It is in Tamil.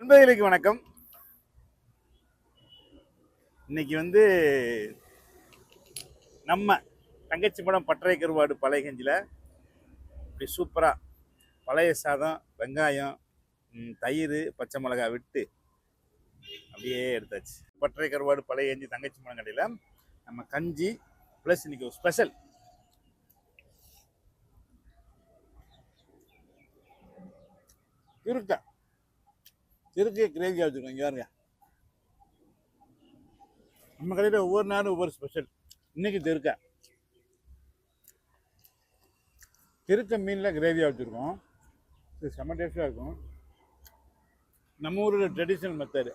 நண்பர்களுக்கு வணக்கம். இன்னைக்கு வந்து நம்ம தங்கச்சி படம் பட்டறை கருவாடு பழைய கஞ்சியில் இப்படி சூப்பராக பழைய சாதம் வெங்காயம் தயிர் பச்சை மிளகாய் விட்டு அப்படியே எடுத்தாச்சு. பட்டறை கருவாடு பழைய கஞ்சி தங்கச்சி படம் கடையில் நம்ம கஞ்சி ப்ளஸ் இன்னைக்கு ஒரு ஸ்பெஷல் இருக்கா திருக்கே கிரேவியாக வச்சுருக்கோம் இங்கே பாருங்க. நம்ம கடையில் ஒவ்வொரு நாளும் ஒவ்வொரு ஸ்பெஷல் இன்றைக்கி திருக்க. திருக்க மீனில் கிரேவியாக வச்சுருக்கோம். இது செம்ம டேஸ்ட்டாக இருக்கும். நம்ம ஊரோட ட்ரெடிஷ்னல் மெத்தடு